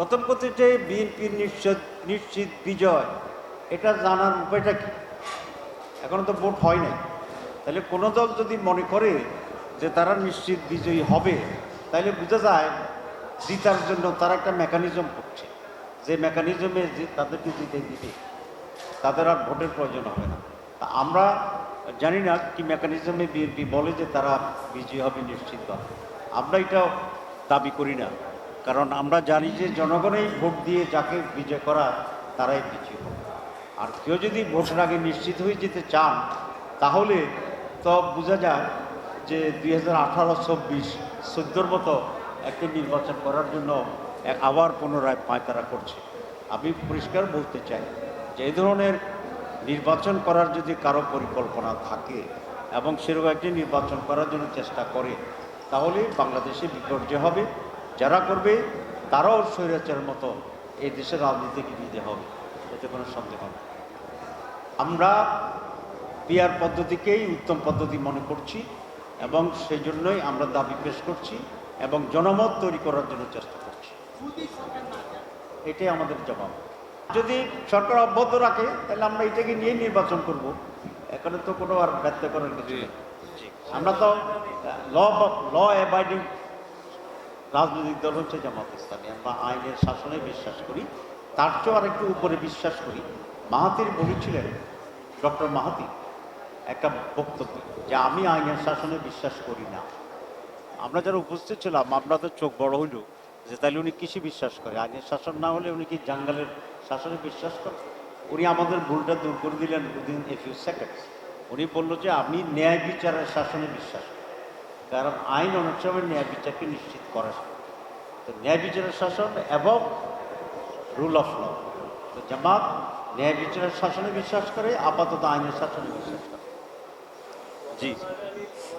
প্রথম কথা যে বিএনপির নিশ্চিত নিশ্চিত বিজয়, এটা জানার উপায়টা কি? এখনও তো ভোট হয় নাই। তাহলে কোনো দল যদি মনে করে যে তারা নিশ্চিত বিজয়ী হবে, তাহলে বোঝা যায় জিতার জন্য তারা একটা মেকানিজম করছে। যে মেকানিজমে তাদেরকে জিতে দিবে, তাদের আর ভোটের প্রয়োজন হবে না। তা আমরা জানি না কি মেকানিজমে বিএনপি বলে যে তারা বিজয়ী হবে নিশ্চিতভাবে আমরা এটা দাবি করি না। কারণ আমরা জানি যে জনগণই ভোট দিয়ে যাকে বিজয় করা তারাই বিজয়ী হবে। আর কেউ যদি ভোটের আগে নিশ্চিত হয়ে যেতে চান, তাহলে তো বোঝা যায় যে দুই হাজার আঠারো, চব্বিশ, চোদ্দোর মতো একটি নির্বাচন করার জন্য এক আবার পুনরায় পায়তারা করছে। আমি পরিষ্কার বলতে চাই যে এই ধরনের নির্বাচন করার যদি কারও পরিকল্পনা থাকে এবং সেরকম একটি নির্বাচন করার জন্য চেষ্টা করে, তাহলে বাংলাদেশে বিপর্যয় হবে। যারা করবে তারাও স্বৈরাচারের মতো এই দেশের রাজনীতিকে নিতে হবে। এতে কোনো সন্দেহ নেই। আমরা পিয়ার পদ্ধতিকেই উত্তম পদ্ধতি মনে করছি এবং সেই জন্যই আমরা দাবি পেশ করছি এবং জনমত তৈরি করার জন্য চেষ্টা করছি। এটাই আমাদের জবাব। যদি সরকার অব্যাহত রাখে তাহলে আমরা এটাকে নিয়ে নির্বাচন করব। এখানে তো কোনো আর ব্যর্থ করার কিছু নেই। আমরা তো ল ল অ্যাবাইডিং রাজনৈতিক দল হচ্ছে জামাত ইসলামী। আমরা আইনের শাসনে বিশ্বাস করি, তার চেয়েও আরেকটু উপরে বিশ্বাস করি। মাহাতির বলেছিলেন ডক্টর মাহাতি একটা বক্তব্য যে আমি আইনের শাসনে বিশ্বাস করি না। আমরা যারা উপস্থিত ছিলাম, আমরা তো চোখ বড় হইল যে তাহলে উনি কৃষি বিশ্বাস করে? আইনের শাসন না হলে উনি কি জাঙ্গালের শাসনে বিশ্বাস করে? উনি আমাদের ভুলটা দূর করে দিলেন উইদিন এ ফিউ সেকেন্ডস। উনি বলল যে আমি ন্যায় বিচারের শাসনে বিশ্বাস করি। কারণ আইন অনেক সময় ন্যায় বিচারকে নিশ্চিত করে তো ন্যায় বিচারের শাসন এবং রুল অফ ল তো জামাত ন্যায় বিচারের শাসনে বিশ্বাস করে, আপাতত আইনের শাসনে বিশ্বাস করে। জি।